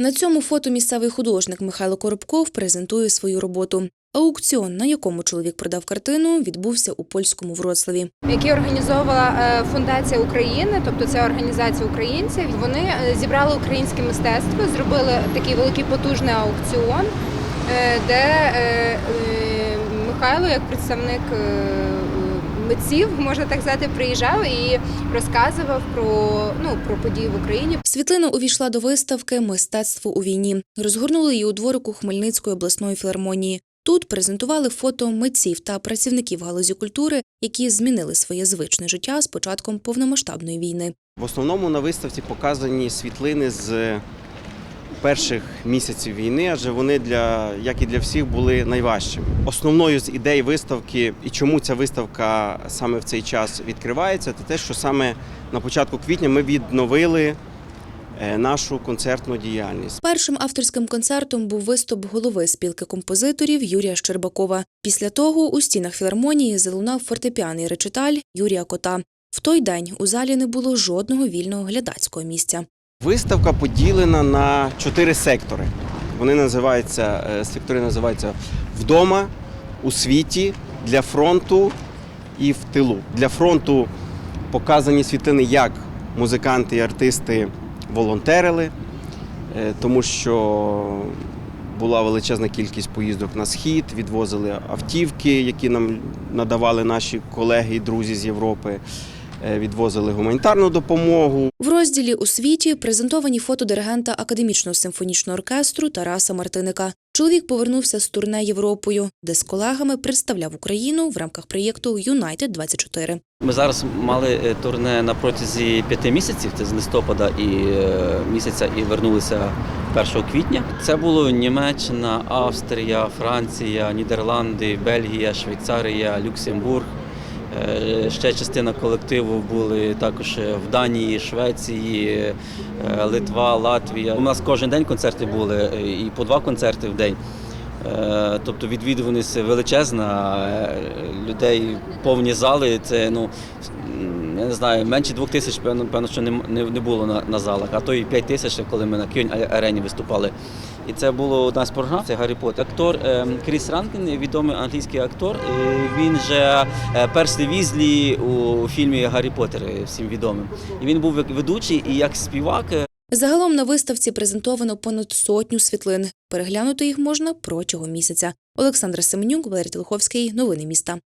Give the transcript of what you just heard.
На цьому фото місцевий художник Михайло Коробков презентує свою роботу. Аукціон, на якому чоловік продав картину, відбувся у польському Вроцлаві. які організовувала е, фундація України, тобто це організація українців. Вони е, зібрали українське мистецтво, зробили такий великий потужний аукціон, е, де Михайло, як представник митців, можна так сказати, приїжджав і розказував про ну про події в Україні. Світлина увійшла до виставки Мистецтво у війні. Розгорнули її у дворику Хмельницької обласної філармонії. Тут презентували фото митців та працівників галузі культури, які змінили своє звичне життя з початком повномасштабної війни. В основному на виставці показані світлини з перших місяців війни, адже вони для як і для всіх були найважчими. Основною з ідей виставки і чому ця виставка саме в цей час відкривається, це те, що саме на початку квітня ми відновили е, нашу концертну діяльність. Першим авторським концертом був виступ голови спілки композиторів Юрія Щербакова. Після того у стінах філармонії залунав фортепіаний речиталь Юрія Кота. В той день у залі не було жодного вільного глядацького місця. Виставка поділена на чотири сектори. Вони називаються е, сектори називаються вдома, у світі, для фронту і в тилу. Для фронту показані світлини, як музиканти і артисти волонтерили, е, тому що була величезна кількість поїздок на схід, відвозили автівки, які нам надавали наші колеги і друзі з Європи, відвозили гуманітарну допомогу. В розділі у світі презентовані фото диригента академічного симфонічного оркестру Тараса Мартиника. Чоловік повернувся з турне Європою, де з колегами представляв Україну в рамках проєкту Юнайтед 24 Ми зараз мали е, турне на протязі п'яти місяців, це з листопада і е, місяця, і вернулися 1 квітня. Це було Німеччина, Австрія, Франція, Нідерланди, Бельгія, Швейцарія, Люксембург. Е, Ще частина колективу були також в Данії, Швеції, е, Литва, Латвія. У нас кожен день концерти були е, і по два концерти в день. Тобто відвідуваність величезна, людей повні зали. Це ну я не знаю, менше двох тисяч, певно, що не, було на залах, а то і п'ять тисяч, коли ми на Київ арені виступали. І це було одна з програм. Це Гаррі Поттер. Актор е, Кріс Ранкін, відомий англійський актор. Він же е, Персі Візлі у фільмі Гаррі Поттер всім відомим. І він був ведучий і як співак. е, Загалом на виставці презентовано понад сотню світлин. Переглянути їх можна протягом місяця. Олександра Семенюк, Валерій Телеховський. Новини міста.